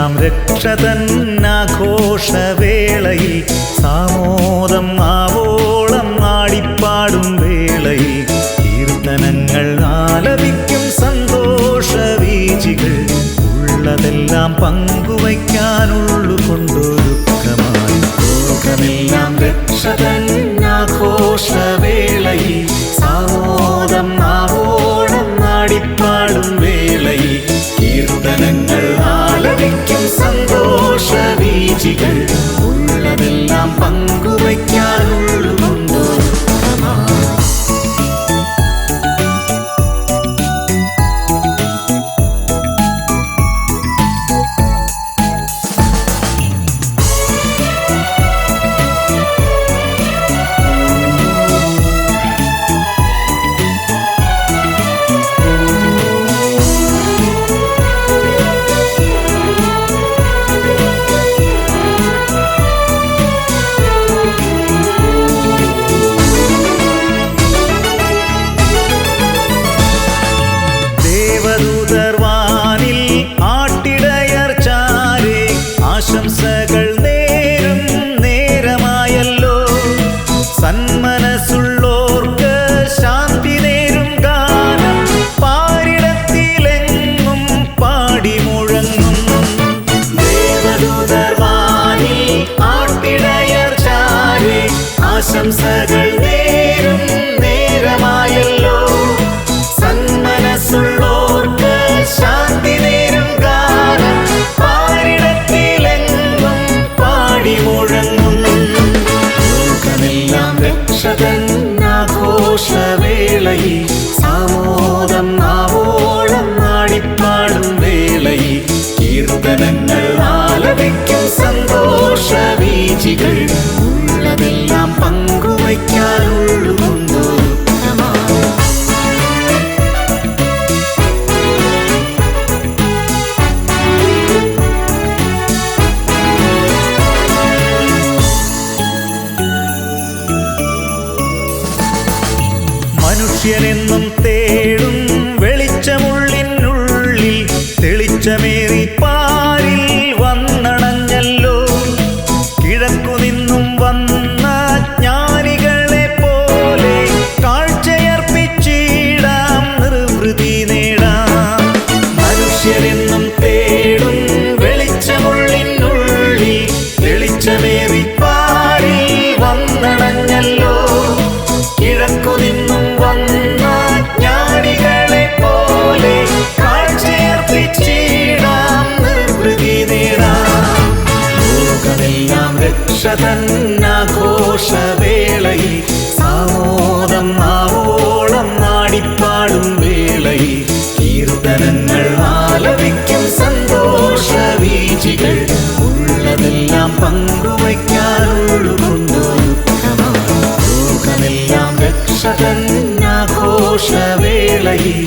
ലോകമെല്ലാം രക്ഷ തന്നാഘോഷവേളയിൽ സാമോദം ആവോളം നാടിപ്പാടും വേളയിൽ കീർത്തനങ്ങൾ ആലപിക്കും സന്തോഷവീചികൾ. ഉള്ളതെല്ലാം പങ്കുവയ്ക്കാനുള്ളു കൊണ്ടൊരുക്കമായി. ലോകമെല്ലാം രക്ഷ തന്നാഘോഷവേളയിൽ സാമോദം ആവോളം നാടിപ്പാടും വേളയിൽ ഉള്ളതെല്ലാം പങ്കുവയ്ക്കാനുള്ളു ആഘോഷവേളയിൽ മനുഷ്യനെന്നും തേടും വെളിച്ചമുള്ളിനുള്ളിൽ തെളിച്ചമേറി പാരിൽ നന്നാഘോഷവേളയിൽ സാമോദം ആവോളം നാടിപ്പാടും വേളയിൽ കീർത്തനങ്ങൾ ആലപിക്കും സന്തോഷവീചികൾ. ഉള്ളതെല്ലാം പങ്കുവയ്ക്കാനുള്ളുകൊണ്ടു ലോകമെല്ലാം രക്ഷകൻ ആഘോഷവേളയിൽ